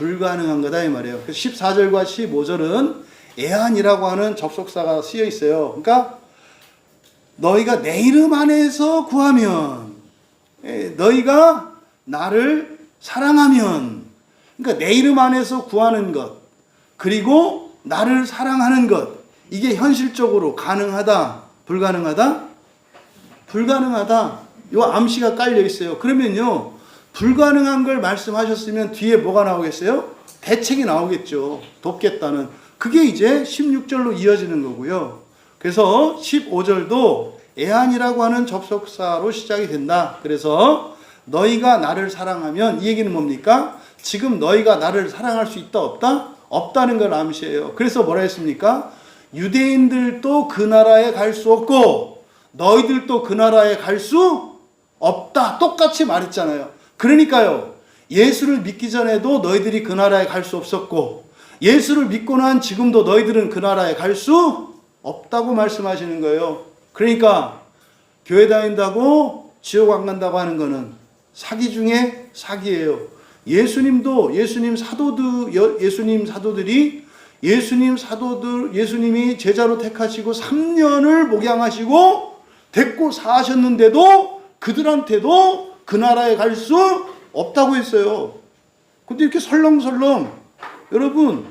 불가능한 거다 이 말이에요. 그래서 14절과 15절은 애한이라고 하는 접속사가 쓰여 있어요. 그러니까 너희가 내 이름 안에서 구하면 예, 너희가 나를 사랑하면 그러니까 내 이름 안에서 구하는 것 그리고 나를 사랑하는 것 이게 현실적으로 가능하다 불가능하다 불가능하다 요 암시가 깔려 있어요 그러면요 불가능한 걸 말씀하셨으면 뒤에 뭐가 나오겠어요? 대책이 나오겠죠. 돕겠다는. 그게 이제 16절로 이어지는 거고요. 그래서 15절도 애한이라고 하는 접속사로 시작이 된다. 그래서 너희가 나를 사랑하면 이 얘기는 뭡니까? 지금 너희가 나를 사랑할 수 있다 없다? 없다는 걸 암시해요. 그래서 뭐라 했습니까? 유대인들도 그 나라에 갈 수 없고 너희들도 그 나라에 갈 수 없다. 똑같이 말했잖아요. 그러니까요. 예수를 믿기 전에도 너희들이 그 나라에 갈 수 없었고 예수를 믿고 난 지금도 너희들은 그 나라에 갈 수 없다고 말씀하시는 거예요. 그러니까 교회 다닌다고 지옥 안 간다고 하는 거는 사기 중에 사기예요. 예수님도 예수님 사도들 여- 예수님 사도들이 예수님 사도들 예수님이 제자로 택하시고 3년을 목양하시고 데리고 사셨는데도 그들한테도 그 나라에 갈 수 없다고 했어요. 근데 이렇게 설렁설렁 여러분